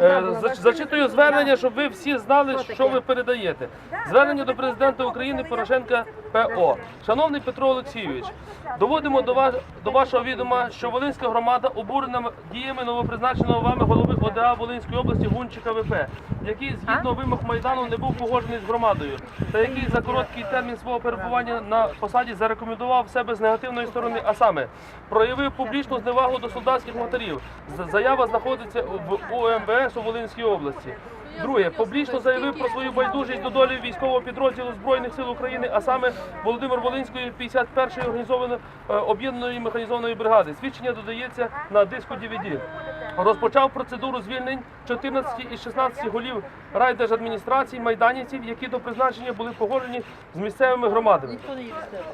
Е, зач- Зачитую звернення, щоб ви всі знали, що ви передаєте. Звернення до президента України Порошенка ПО. Шановний Петро Олексійович, доводимо до вас до вашого відома, що Волинська громада обурена діями новопризначеного вами голови ОДА Волинської області Гунчика ВП, який згідно вимог майдану не був погоджений з громадою, та який за короткий термін свого перебування на посаді зарекомендував себе з негативної сторони, а саме проявив публічну зневагу до солдатських матерів. Заява знаходиться в УМВС у Волинській області. Друге, публічно заявив про свою байдужість до долі військового підрозділу Збройних сил України, а саме Володимир Волинської 51-ї організованої е, об'єднаної механізованої бригади. Свідчення додається на диску DVD. Розпочав процедуру звільнень 14 із 16 голів райдержадміністрацій майданівців, які до призначення були погоджені з місцевими громадами.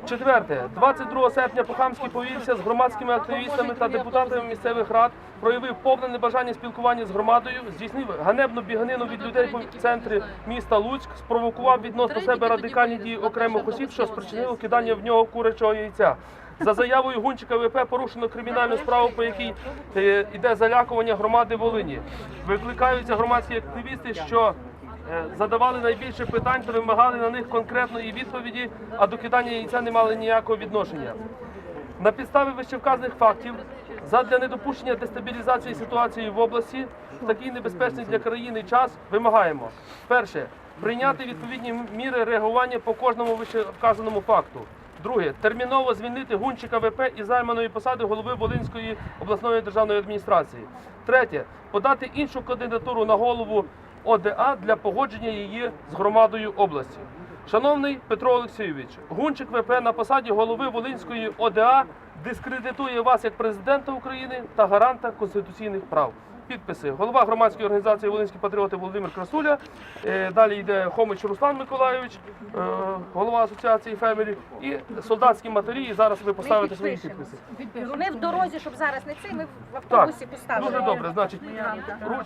Четверте, 22 серпня Похамський повівся з громадськими активістами та депутатами місцевих рад, проявив повне небажання спілкування з громадою, здійснив ганебну біганину від людей по центрі міста Луцьк, спровокував відносно себе радикальні дії окремих осіб, що спричинило кидання в нього курячого яйця. За заявою Гунчика ВП порушено кримінальну справу, по якій е, йде залякування громади Волині. Викликаються громадські активісти, що Е, задавали найбільше питань та вимагали на них конкретної відповіді, а до кидання яйця не мали ніякого відношення. На підставі вищевказаних фактів, задля недопущення дестабілізації ситуації в області такий небезпечний для країни час вимагаємо перше прийняти відповідні міри реагування по кожному вищевказаному факту. Друге, терміново звільнити Гунчика ВП із займаної посади голови Волинської обласної державної адміністрації. Третє, подати іншу кандидатуру на голову ОДА для погодження її з громадою області. Шановний Петро Олексійович, Гунчик ВП на посаді голови Волинської ОДА дискредитує вас як президента України та гаранта конституційних прав. Підписи голова громадської організації Волинські патріоти Володимир Красуля. Е, Далі йде Хомич Руслан Миколайович, е, голова асоціації фермерів, і солдатські матері. І зараз ви поставите свої підписи. Ми в дорозі, щоб зараз не цей, ми в Так, автобусі поставили. дуже добре. Значить,